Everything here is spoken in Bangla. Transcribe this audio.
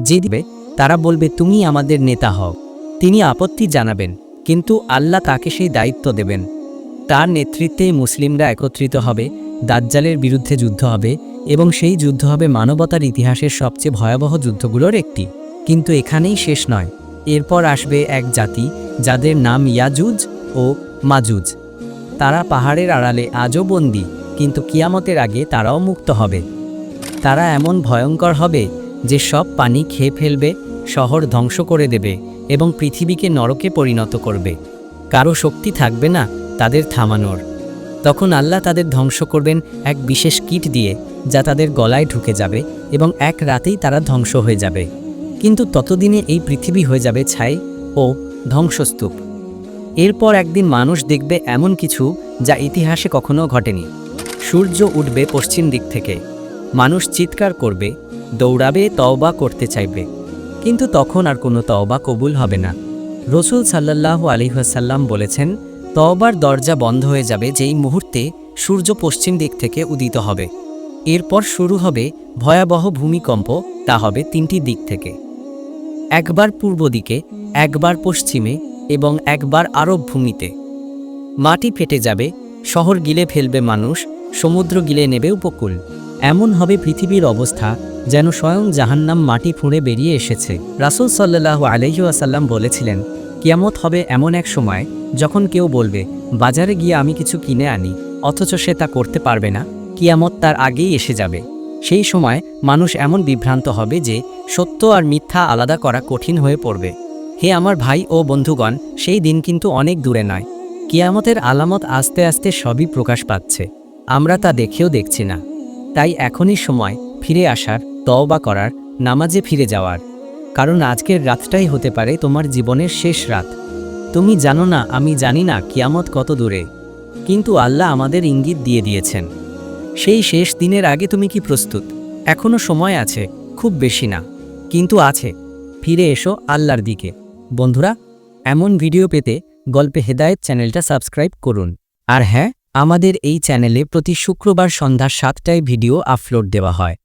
যে দিবে, তারা বলবে তুমি আমাদের নেতা হও। তিনি আপত্তি জানাবেন, কিন্তু আল্লাহ তাকে সেই দায়িত্ব দেবেন। তার নেতৃত্বেই মুসলিমরা একত্রিত হবে, দাজ্জালের বিরুদ্ধে যুদ্ধ হবে এবং সেই যুদ্ধ হবে মানবতার ইতিহাসের সবচেয়ে ভয়াবহ যুদ্ধগুলোর একটি। কিন্তু এখানেই শেষ নয়। এরপর আসবে এক জাতি, যাদের নাম ইয়াজুজ ও মাজুজ। তারা পাহাড়ের আড়ালে আজও বন্দী, কিন্তু কিয়ামতের আগে তারাও মুক্ত হবে। তারা এমন ভয়ঙ্কর হবে যে সব পানি খেয়ে ফেলবে, শহর ধ্বংস করে দেবে এবং পৃথিবীকে নরকে পরিণত করবে। কারও শক্তি থাকবে না তাদের থামানোর। তখন আল্লাহ তাদের ধ্বংস করবেন এক বিশেষ কিট দিয়ে, যা তাদের গলায় ঢুকে যাবে এবং এক রাতেই তারা ধ্বংস হয়ে যাবে। কিন্তু ততদিনে এই পৃথিবী হয়ে যাবে ছাই ও ধ্বংসস্তূপ। এরপর একদিন মানুষ দেখবে এমন কিছু যা ইতিহাসে কখনো ঘটেনি। সূর্য উঠবে পশ্চিম দিক থেকে। মানুষ চিৎকার করবে দৌড়াবে, তওবা করতে চাইবে। কিন্তু তখন আর কোনো তওবা কবুল হবে না। রসুল সাল্লাল্লাহু আলিহাসাল্লাম বলেছেন, তওবার দরজা বন্ধ হয়ে যাবে যেই মুহূর্তে সূর্য পশ্চিম দিক থেকে উদিত হবে। এরপর শুরু হবে ভয়াবহ ভূমিকম্প, তা হবে তিনটি দিক থেকে। একবার পূর্ব দিকে, একবার পশ্চিমে এবং একবার আরব ভূমিতে। মাটি ফেটে যাবে, শহর গিলে ফেলবে মানুষ, সমুদ্র গিলে নেবে উপকূল। এমন হবে পৃথিবীর অবস্থা যেন স্বয়ং জাহান্নাম মাটি ফুঁড়ে বেরিয়ে এসেছে। রাসুল সাল্লাহ আলহিউসাল্লাম বলেছিলেন, কিয়ামত হবে এমন এক সময় যখন কেউ বলবে, বাজারে গিয়ে আমি কিছু কিনে আনি, অথচ সে তা করতে পারবে না। কিয়ামত তার আগেই এসে যাবে। সেই সময় মানুষ এমন বিভ্রান্ত হবে যে, সত্য আর মিথ্যা আলাদা করা কঠিন হয়ে পড়বে। হে আমার ভাই ও বন্ধুগণ, সেই দিন কিন্তু অনেক দূরে নয়। কিয়ামতের আলামত আস্তে আস্তে সবই প্রকাশ পাচ্ছে। আমরা তা দেখেও দেখছি না। তাই এখনই সময় ফিরে আসার তওবা করার, নামাজে ফিরে যাওয়ার। কারণ আজকের রাতটাই হতে পারে তোমার জীবনের শেষ রাত। তুমি জানো না, আমি জানি না কিয়ামত কত দূরে। কিন্তু আল্লাহ আমাদের ইঙ্গিত দিয়ে দিয়েছেন। সেই শেষ দিনের আগে তুমি কি প্রস্তুত? এখনও সময় আছে, খুব বেশি না। কিন্তু আছে। ফিরে এসো আল্লাহর দিকে। বন্ধুরা, এমন ভিডিও পেতে গল্পে হেদায়েত চ্যানেলটা সাবস্ক্রাইব করুন। আর হ্যাঁ আমাদের এই চ্যানেলে প্রতি শুক্রবার সন্ধ্যা সাতটায় ভিডিও আপলোড দেওয়া হয়।